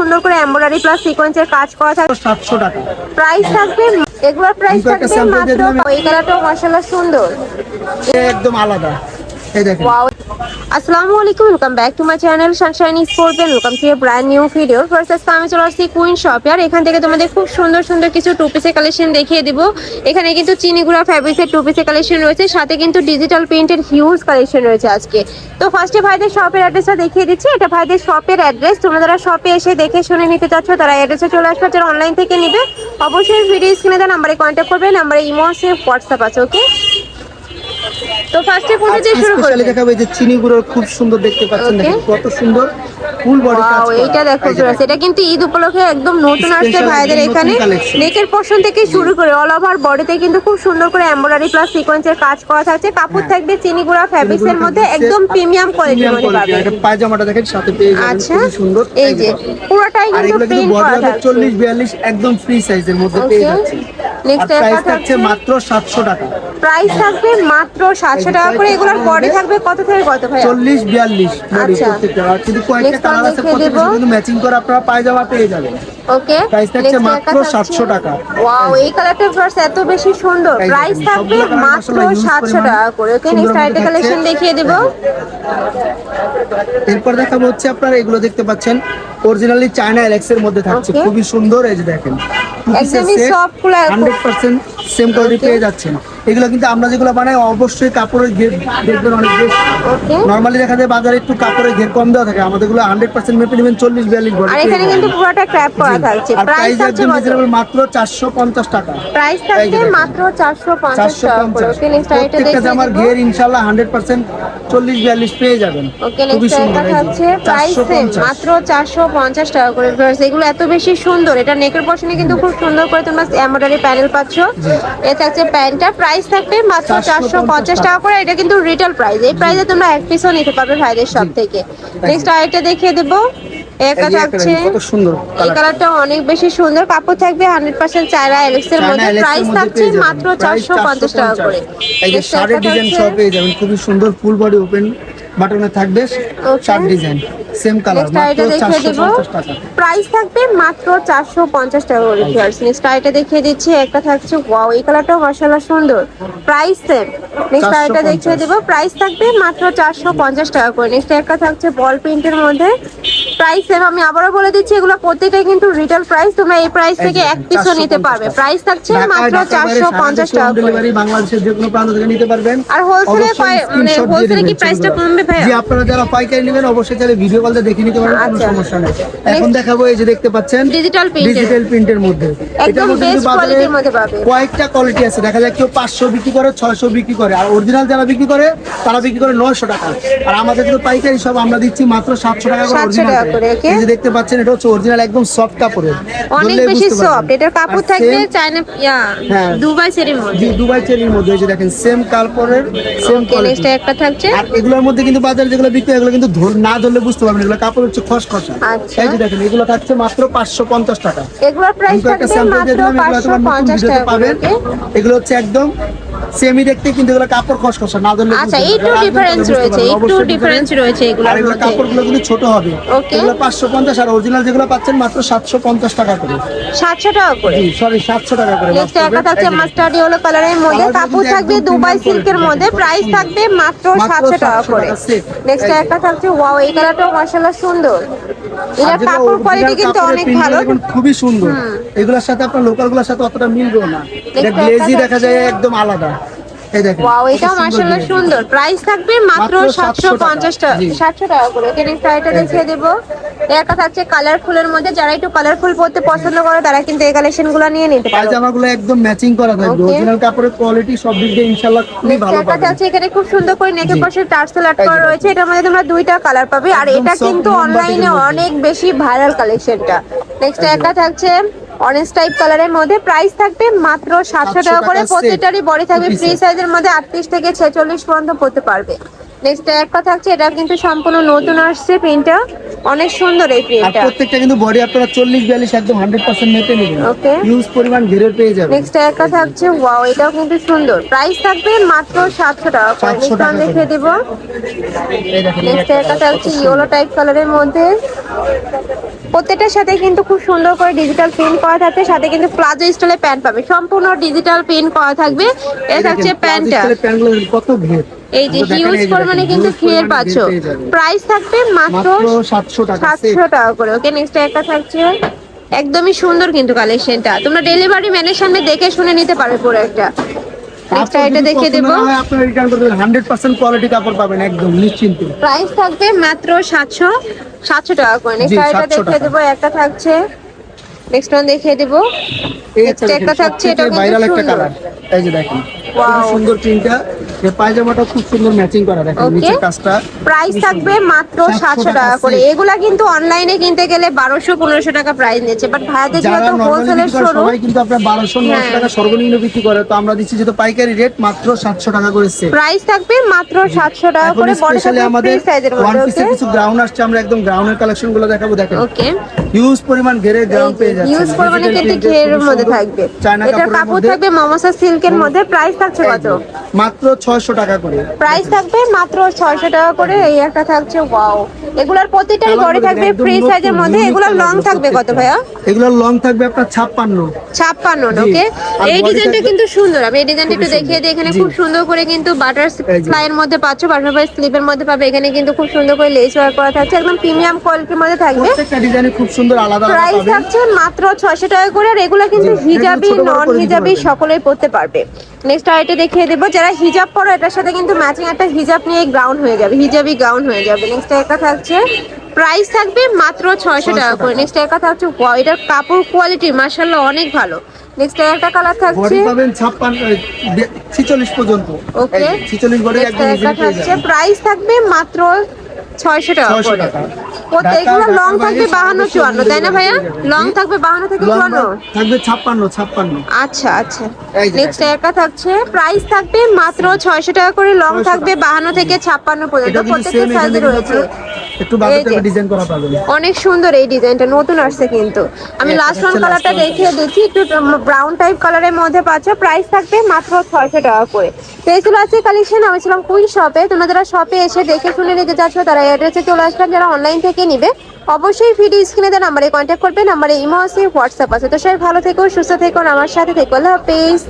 সুন্দর করে embroidery plus সিকোয়েন্সের কাজ করা থাকে সাতশো টাকা। প্রাইস থাকবে এগুলোর প্রাইস থাকবে মাত্র এই কালারটাও মাশাআল্লাহ সুন্দর। একদম আলাদা। এই দেখেন। ওয়াও আসসালামু আলাইকুম welcome back to my channel Sunshine Sport and welcome to brand new video first আজকে আমি চলে আসছি কুইন শপে আর এখান থেকে তোমাদের খুব সুন্দর সুন্দর কিছু টু পিসের কালেকশন দেখিয়ে দিব। এখানে কিন্তু চিনিগুড়া ফ্যাব্রিক্সের টু পিসের কালেকশন রয়েছে। সাথে কিন্তু ডিজিটাল প্রিন্টের হিউজ কালেকশন রয়েছে আজকে। তো ফার্স্টে ভাইদের শপের অ্যাড্রেসটা দেখিয়ে দিচ্ছি। এটা ভাইদের শপের অ্যাড্রেস তোমরা যারা শপে এসে দেখে শুনে নিতে চাচ্ছ, তারা অ্যাড্রেসে চলে আসবে। যারা অনলাইন থেকে নিবে, অবশ্যই ভিডিও স্ক্রিনে দেওয়া নাম্বারে কন্ট্যাক্ট করবে। নাম্বারে ইমো আছে হোয়াটসঅ্যাপ আছে ওকে তো ফার্স্টে কোথা দিয়ে শুরু স্পেশালি দেখাবো এই যে চিনি গুঁড়ো খুব সুন্দর দেখতে পাচ্ছেন দেখেন কত সুন্দর ফুল বডি কাজ। এইটা দেখো এটা কিন্তু ঈদ উপলক্ষে একদম নতুন আসছে ভাইদের এখানে। নেকের পোর্শন থেকে শুরু করে অল ওভার বডিতে কিন্তু খুব সুন্দর করে এমব্রয়ডারি প্লাস সিকোয়েন্সের কাজ করা থাকছে। কাপড় হ্যাঁ। থাকবে চিনিগুড়া ফ্যাব্রিক্স এর মধ্যে একদম প্রিমিয়াম কোয়ালিটির মধ্যে এটা পায়জামাটা দেখেন সাথে পেয়ে যাবেন আচ্ছা সুন্দর। এই যে পুরোটাই কিন্তু প্রিন্ট করা হবে থাকছে। চল্লিশ বিয়াল্লিশ একদম ফ্রি সাইজের মধ্যে পেয়ে Next প্রাইস থাকছে মাত্র সাতশো টাকা। প্রাইস থাকবে মাত্র সাতশো টাকা করে। এগুলোর বডি থাকবে কত থেকে কত ভাই চল্লিশ বিয়াল্লিশ আচ্ছা। কিন্তু কয়েকটা কালার আছে দেখিয়ে প্রত্যেকটা কিন্তু ম্যাচিং করে আপনারা পায়জামা পেয়ে যাবেন। ওকে Price থাকছে মাত্র 700 টাকা। ওয়াও এই কালারটা এত বেশি সুন্দর। প্রাইস থাকবে মাত্র মাশাআল্লাহ huge সাতশো পরিমাণ টাকা করে। ওকে নেক্সট মধ্যে কালেকশন দেখিয়ে দেবো। এরপর দেখাবো হচ্ছে আপনারা এগুলো দেখতে পাচ্ছেন অরিজিনালি চায়না এলেক্স এর মধ্যে থাকছে। খুবই সুন্দর এই যে দেখেন। একদমই হান্ড্রেড পার্সেন্ট সেম কোয়ালিটি পেয়ে যাচ্ছেন। এগুলো কিন্তু আমরা যেগুলো বানাই অবশ্যই কাপড়ের ঘের দেখবেন অনেক বেশি। নর্মালি দেখা যায় বাজারে একটু কাপড়ের ঘের কম দেওয়া থাকে আমাদেরগুলো হান্ড্রেড পার্সেন্ট মেপে নেবেন চল্লিশ বিয়াল্লিশ বডি আর এখানে কিন্তু পুরোটা ক্র্যাপ করা থাকছে। আর প্রাইস একদম রিজনেবল মাত্র চারশো পঞ্চাশ টাকা। প্রাইস থাকছে মাত্র চারশো পঞ্চাশ টাকা প্রত্যেকটা জামার ঘের ইনশাল্লাহ হান্ড্রেড পার্সেন্ট চল্লিশ বিয়াল্লিশ পেয়ে যাবেন। খুবই সুন্দর প্রাইস মাত্র চারশো পঞ্চাশ টাকা করে। এগুলো এত বেশি সুন্দর। এটা নেকের পশনে কিন্তু খুব সুন্দর করে তোমরা এমব্রয়ডারি প্যানেল পাচ্ছ। এ থাকছে প্যান্টটা। প্রাইস থাকবে মাত্র চারশো পঞ্চাশ টাকা করে। এটা কিন্তু রিটেল প্রাইস এই প্রাইসে তোমরা এক পিসও নিতে পারবে ভাইদের সব থেকে। নেক্সট আরেকটা দেখিয়ে দেবো। একটা এই যে একটা থাকছে। এই কালারটা অনেক বেশি সুন্দর। কাপড় থাকবে হান্ড্রেড পার্সেন্ট এলেক্স এর মধ্যে। প্রাইস থাকছে মাত্র চারশো পঞ্চাশ টাকা করে। এই যে Next ডিজাইন সব পেয়ে যাবেন। খুবই সুন্দর ফুল বডি ওপেন বাটনে থাকবে শার্ট ডিজাইন সেম কালার মাত্র আইটা দেখিয়ে চারশো দেবো। পঞ্চাশ টাকা। প্রাইস থাকবে মাত্র চারশো পঞ্চাশ টাকা করে ভিউয়ার্স নেক্সট আইটা দেখিয়ে দিচ্ছি একটা থাকছে ওয়াও এই কালারটাও মাশাআল্লাহ সুন্দর। প্রাইস সেম নেক্সট আইটা দেখিয়ে দেবো প্রাইস থাকবে মাত্র চারশো পঞ্চাশ টাকা করে। নেক্সট একটা থাকছে বল প্রিন্টের মধ্যে। প্রাইস সেম আমি আবারও বলে দিচ্ছি এগুলো প্রত্যেকটাই কিন্তু রিটেল প্রাইস তোমরা এই প্রাইস থেকে এক পিসও নিতে পারবে। প্রাইস থাকছে মাত্র ঢাকার বাইরে চারশো সারা পঞ্চাশ দেশে টাকা home করে। বাংলাদেশের যে কোনো প্রান্ত থেকে নিতে পারবেন। আর এ মানে এ কি দেবেন price টা ছবিগুলো। কমবে ভাই জি আপনারা যারা পাইকারি নেবেন অবশ্যই তাহলে ভিডিও দেখে নিতে পারবেন কোনো আচ্ছা। সমস্যা নেই। এখন দেখাবো এই যে দেখতে পাচ্ছেন print এর। ডিজিটাল প্রিন্টের মধ্যে। পাবে। কয়েকটা কোয়ালিটি আছে। দেখা যায় কেউ পাঁচশো বিক্রি করে ছয়শো বিক্রি করে। আর অরিজিনাল যারা বিক্রি করে তারা বিক্রি করে নয়শো টাকা। আর আমাদের কিন্তু পাইকারি সব আমরা দিচ্ছি মাত্র সাতশো টাকা করে অরিজিনাল? এই যে দেখতে পাচ্ছেন এটা হচ্ছে অরিজিনাল একদম সফট কাপড়ের। অনেক বেশি সফট এটার কাপড় থাকবে চায়না হ্যাঁ। দুবাই সেরির মধ্যে। দুবাই চেরির মধ্যে। এই যে দেখেন সেম কাপড়ের সেম নেক্সট একটা থাকছে। আর এগুলোর মধ্যে কিন্তু বাজারে যেগুলো বিক্রি হয়, এগুলো কিন্তু না ধরলে বুঝতে পারবেন এগুলো কাপড় হচ্ছে খসখসা আচ্ছা। এই যে দেখেন এগুলো থাকছে মাত্র পাঁচশো পঞ্চাশ টাকা। এগুলোর প্রাইস থাকবে মাত্র টাকা পাবেন। এগুলো হচ্ছে একদম সেমি দেখতে কিন্তু এগুলো কাপড় খসখসা না ধরলে আচ্ছা একটু ডিফারেন্স রয়েছে একটু ডিফারেন্স। রয়েছে আর এগুলো কাপড়গুলো কিন্তু ছোট হবে. এগুলো পাঁচশো পঞ্চাশ আর অরিজিনাল যেগুলো পাচ্ছেন মাত্র সাতশো পঞ্চাশ টাকা করে। সাতশো টাকা করে? জি সরি সাতশো টাকা করে নেক্সট। একটা থাকছে মাস্টার্ড ইয়েলো কালারের মধ্যে। কাপড় থাকবে দুবাই সিল্কের মধ্যে। প্রাইস থাকবে মাত্র মাত্র সাতশো টাকা করে। নেক্সট একটা থাকছে ওয়াও এই কালারটাও মাশাআল্লাহ সুন্দর। যেগুলো কাপড় কোয়ালিটি কিন্তু অনেক ভালো। খুবই সুন্দর। এগুলোর সাথে আপনার লোকালগুলোর সাথে অতটা মিলবে না। এটা গ্লেজি দেখা যায় একদম আলাদা। ওয়াও এটাও সুন্দর মাশাআল্লাহ সুন্দর। প্রাইস থাকবে মাত্র মাত্র 750 750 টাকা জি। 700 টাকা করে। এখানে একটা দেখিয়ে দেব। একটা থাকছে কালারফুলের মধ্যে যারা একটু কালারফুল পরতে পছন্দ করে তারা কিন্তু এই কালেকশনগুলো নিয়ে নিতে পারে। পায়জামাগুলো একদম ম্যাচিং করা থাকবে। অরিজিনাল কাপড়ের কোয়ালিটি সব দিক দিয়ে ইনশাআল্লাহ খুবই ভালো একটা পাবেন। আছে এখানে খুব সুন্দর করে নেকের। পাশে টার্সেল আট করা রয়েছে। এটার মধ্যে তোমরা দুইটা কালার পাবে। আর এটা কিন্তু অনলাইনে অনেক বেশি ভাইরাল কালেকশনটা নেক্সট একটা থাকছে অরেঞ্জ টাইপ কালারের মধ্যে প্রাইস থাকবে মাত্র সাতশো 700 টাকা করে set, বডি থাকবে ফ্রি। সাইজের মধ্যে আটত্রিশ থেকে ছেচল্লিশ পর্যন্ত পড়তে পারবে। নেক্সট একটা থাকছে এটা কিন্তু সম্পূর্ণ নতুন আসছে প্রিন্টটা অনেক সুন্দর এই প্রিন্টটা প্রত্যেকটা কিন্তু বডি আপনারা চল্লিশ বিয়াল্লিশ একদম হান্ড্রেড পার্সেন্ট মেপে নেবেন। Okay. ইউজ পরিমাণ ঘেরের পেয়ে যাবেন। নেক্সট একটা থাকছে ওয়াও এটাও কিন্তু সুন্দর। প্রাইস থাকবে মাত্র সাতশো টাকা করে। 700 টাকা আমি দেখে। দেবো। নেক্সট একটা থাকছে ইয়েলো টাইপ কালারের মধ্যে। প্রত্যেকটার সাথে কিন্তু খুব সুন্দর করে ডিজিটাল প্রিন্ট করা থাকবে সাথে কিন্তু প্লাজো স্টাইলে প্যান্ট পাবে। সম্পূর্ণ ডিজিটাল প্রিন্ট করা থাকবে। এটা থাকছে প্যান্টটা কত এই যে হিউজ পরিমাণে কিন্তু ঘিয়ের পাচ্ছ। প্রাইস থাকবে মাত্র সাতশো টাকা করে ওকে নেক্সট একটা থাকছে একদমই সুন্দর কিন্তু কালেকশনটা তোমরা ডেলিভারি ম্যানের সামনে দেখে শুনে নিতে পারবে পুরো একটা। নেক্সট এটা দেখিয়ে দেবো। আপনার রিটার্ন করতে কোয়ালিটি কাপড় পাবেন একদম নিশ্চিন্তে। প্রাইস থাকবে মাত্র সাতশো সাতশো টাকা করে। নেক্সট এটা দেখিয়ে। দেবো একটা থাকছে। নেক্সট ওয়ান দেখিয়ে দেবো। একটা থাকছে, এটা ভাইরাল একটা কালার এই যে দেখেন খুব সুন্দর প্রিন্টটা এই পায়জামাটা খুব সুন্দর ম্যাচিং করা দেখেন. নিচের কাজটা। প্রাইস থাকবে মাত্র 700 টাকা করে। এগুলা কিন্তু অনলাইনে কিনতে গেলে বারোশো পনেরোশো টাকা প্রাইস নিচ্ছে। বাট ভাইয়াদের যেহেতু হোলসেলের শোরুম সবাই কিন্তু আপনার বারোশো নশো হ্যাঁ। টাকা সর্বনিম্ন বিক্রি করে। তো আমরা দিচ্ছি যেহেতু পাইকারি রেট মাত্র সাতশো টাকা করে set। প্রাইস থাকবে মাত্র সাতশো টাকা করে। বড় স্পেশালি আমাদের সাইজের ওয়ান পিসের কিছু গ্রাউন্ড আসছে আমরা একদম গ্রাউন্ডের কালেকশনগুলো দেখাবো দেখেন। ওকে হিউজ পরিমাণ ঘেরে গ্রাউন্ড পেয়ে যাচ্ছে। ইউজ পরিমাণে কিন্তু ঘেরের মধ্যে থাকবে। কাপড়ের কাপড় থাকবে মমসা সিল্কের মধ্যে। প্রাইস থাকছে কত? মাত্র ছয়শো টাকা করে। প্রাইস থাকবে মাত্র ছয়শো টাকা করে। এই একটা থাকছে ওয়াও এগুলার প্রতিটাই গুলো থাকবে ফ্রি সাইজের মধ্যে। লং থাকবে কত ভাইয়া? এগুলোর লং থাকবে আপনার ছাপ্পান্ন। ছাপ্পান্ন জি। ওকে এই ডিজাইনটা কিন্তু সুন্দর। আমি এই ডিজাইনটা একটু দেখিয়ে দিই। এখানে খুব সুন্দর করে কিন্তু বাটার। ফ্লাইয়ের মধ্যে পাচ্ছ পাশাপাশি স্লিপের মধ্যে পাবে। এখানে কিন্তু খুব সুন্দর করে লেস ওয়ার্ক করা থাকছে। একদম প্রিমিয়াম কোয়ালিটির মধ্যে থাকবে। প্রত্যেকটা ডিজাইনে খুব সুন্দর আলাদা প্রাইস থাকছে মাত্র ছয়শো টাকা করে। আর এগুলো কিন্তু হিজাবি নন হিজাবি সকলেই পড়তে পারবে। নেক্সট আইটে দেখিয়ে দেবো। যারা হিজাব পরো এটার সাথে কিন্তু ম্যাচিং একটা হিজাব নিয়ে গ্রাউন্ড হয়ে যাবে। হিজাবি গাউন হয়ে যাবে। নেক্সট একটা থাকছে প্রাইস থাকবে মাত্র ছয়শো টাকা করে। নেক্সট একটা থাকছে এটার কাপড় কোয়ালিটি মার্শাল্লাহ অনেক ভালো। নেক্সট একটা কালার থাকছে পাবেন ছাপ্পান্ন ছিচল্লিশ পর্যন্ত। ওকে ছিচল্লিশ বডি একদম থাকছে। প্রাইস থাকবে মাত্র ছয়শো টাকা 600 করে। প্রত্যেকগুলো লং থাকবে বাইরে বাহান্ন সর্বোচ্চ চুয়ান্ন তাই না ভাইয়া? লং থাকবে বাহান্ন থেকে লম্বা চুয়ান্ন? থাকবে ছাপ্পান্ন ছাপ্পান্ন। আচ্ছা আচ্ছা। নেক্সট একা থাকছে প্রাইস থাকবে মাত্র ছয়শো টাকা করে লং থাকবে বাহান্ন থেকে ছাপ্পান্ন পর্যন্ত। প্রত্যেকটা সাইজে রয়েছে। একটু এই ডিজাইন করা পাবেন অনেক সুন্দর এই ডিজাইনটা নতুন আসছে কিন্তু। আমি লাস্ট হচ্ছে কালারটা দেখিয়ে দিচ্ছি একটু ব্রাউন টাইপ কালারের মধ্যে পাচ্ছ প্রাইস থাকবে মাত্র ছয়শো টাকা করে। তো আছে কালেকশন আমি ছিলাম কুইন শপে তোমরা যারা শপে এসে দেখে শুনে নিতে চাচ্ছ তারা অ্যাড্রেসে চলে আসবেন যারা অনলাইন থেকে নিবে। অবশ্যই ভিডিও স্ক্রিনে দেওয়া নাম্বারে কন্ট্যাক্ট করবে নাম্বারে ইমো আছে হোয়াটসঅ্যাপ আছে। তো সবাই ভালো থেকো সুস্থ থেকো আমার সাথে থেকো। আল্লাহ হাফেজ।